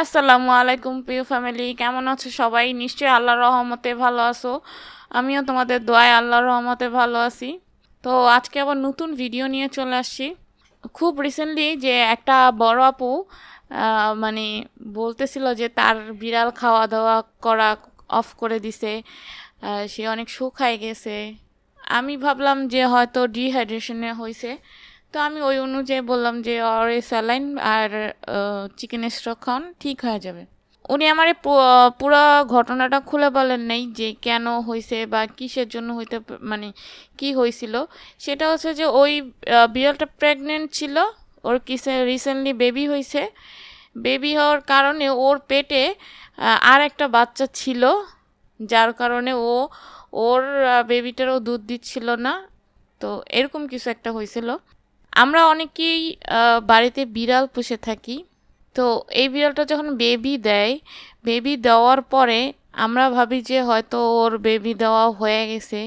আসসালামু আলাইকুম, প্রিয় ফ্যামিলি। কেমন আছো সবাই? নিশ্চয়ই আল্লাহর রহমতে ভালো আছো। আমিও তোমাদের দোয়ায় আল্লাহর রহমতে ভালো আছি। তো আজকে আবার নতুন ভিডিও নিয়ে চলে আসছি। খুব রিসেন্টলি যে একটা বড় আপু মানে বলতেছিল যে তার বিড়াল খাওয়া দাওয়া করা অফ করে দিছে। সে অনেক শুকায় গেছে। আমি ভাবলাম যে হয়তো ডিহাইড্রেশনে হয়েছে তো আমি ওই অনুযায়ী বললাম যে আর স্যালাইন আর চিকেন স্টক খাওয়ান ঠিক হয়ে যাবে। উনি আমার পুরো ঘটনাটা খুলে বলেন নাই যে, কেন হয়েছে বা কিসের জন্য হইতে মানে কি হয়েছিল সেটা হচ্ছে যে, ওই বিড়ালটা প্রেগনেন্ট ছিল, ওর কিসে রিসেন্টলি বেবি হয়েছে বেবি হওয়ার কারণে ওর পেটে আর একটা বাচ্চা ছিল, যার কারণে ও, ওর বেবিটারও দুধ দিচ্ছিল না। তো এরকম কিছু একটা হয়েছিল আমরা অনেকেই বাড়িতে বিড়াল পুষে থাকি। তো এই বিড়ালটা যখন বেবি দেয় বেবি দেওয়ার পরে আমরা ভাবি যে হয়তো ওর বেবি দেওয়া হয়ে গেছে।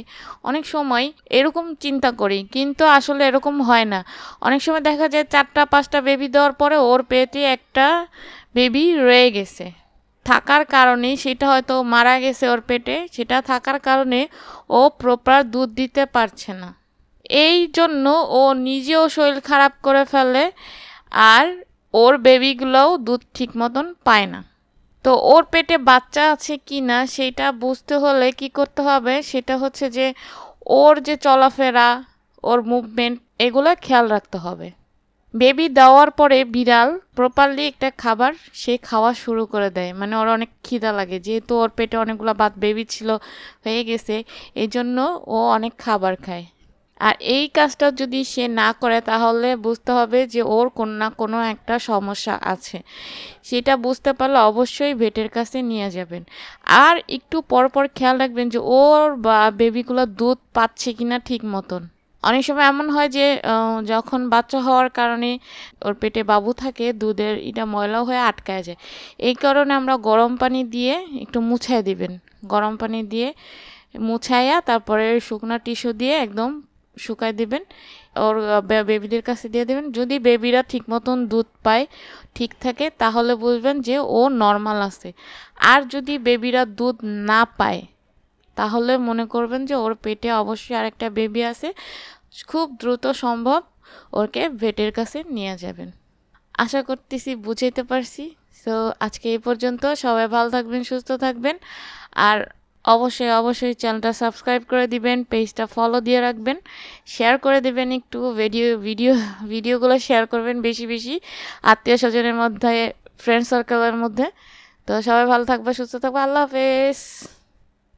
অনেক সময় এরকম চিন্তা করি, কিন্তু আসলে এরকম হয় না। অনেক সময় দেখা যায় চারটা, পাঁচটা বেবি দেওয়ার পরে ওর পেটে একটা বেবি রয়ে গেছে। থাকার কারণে সেটা হয়তো মারা গেছে ওর পেটে, সেটা থাকার কারণে ও প্রপার দুধ দিতে পারছে না। এই জন্য ও নিজেও শরীর খারাপ করে ফেলে আর ওর বেবিগুলোও দুধ ঠিক মতন পায় না। তো ওর পেটে বাচ্চা আছে কি না সেটা বুঝতে হলে কি করতে হবে? সেটা হচ্ছে যে ওর যে চলাফেরা, ওর মুভমেন্ট এগুলো খেয়াল রাখতে হবে। বেবি দেওয়ার পরে বিড়াল প্রপারলি একটা খাবার সে খাওয়া শুরু করে দেয়। মানে ওর অনেক খিদা লাগে। যেহেতু ওর পেটে অনেকগুলো বাদ বেবি ছিল, হয়ে গেছে এই জন্য ও অনেক খাবার খায়। আর এই কাজটা যদি সে না করে, তাহলে বুঝতে হবে যে ওর কোনো না কোনো একটা সমস্যা আছে। সেটা বুঝতে পারলে অবশ্যই ভেটের কাছে নিয়ে যাবেন। আর একটু পর পর খেয়াল রাখবেন যে ওর বা বেবিগুলো দুধ পাচ্ছে কিনা ঠিক মতন। অনেক সময় এমন হয় যে যখন বাচ্চা হওয়ার কারণে ওর পেটে বাবু থাকে, দুধের এটা ময়লা হয়ে আটকায় যায়। এই কারণে আমরা গরম পানি দিয়ে একটু মুছায় দিবেন। গরম পানি দিয়ে মুছাইয়া তারপরে শুকনো টিস্যু দিয়ে একদম শুকায় দিবেন, ওর বেবিদের কাছে দিয়ে দেবেন। যদি বেবিরা ঠিক মতন দুধ পায়, ঠিক থাকে, তাহলে বুঝবেন যে ও নর্মাল আছে। আর যদি বেবিরা দুধ না পায়, তাহলে মনে করবেন যে ওর পেটে অবশ্যই আরেকটা বেবি আছে। খুব দ্রুত সম্ভব ওকে ভেটের কাছে নিয়ে যাবেন। আশা করতেছি বুঝাইতে পারছি। সো আজকে এই পর্যন্ত সবাই ভালো থাকবেন, সুস্থ থাকবেন। আর অবশ্যই অবশ্যই চ্যানেলটা সাবস্ক্রাইব করে দিবেন, পেজটা ফলো দিয়ে রাখবেন শেয়ার করে দিবেন একটু ভিডিও ভিডিও ভিডিওগুলো শেয়ার করবেন বেশি বেশি, আত্মীয় স্বজনের মধ্যে ফ্রেন্ড সার্কেলের মধ্যে। তো সবাই ভালো থাকবে, সুস্থ থাকবে, আল্লাহ হাফেজ।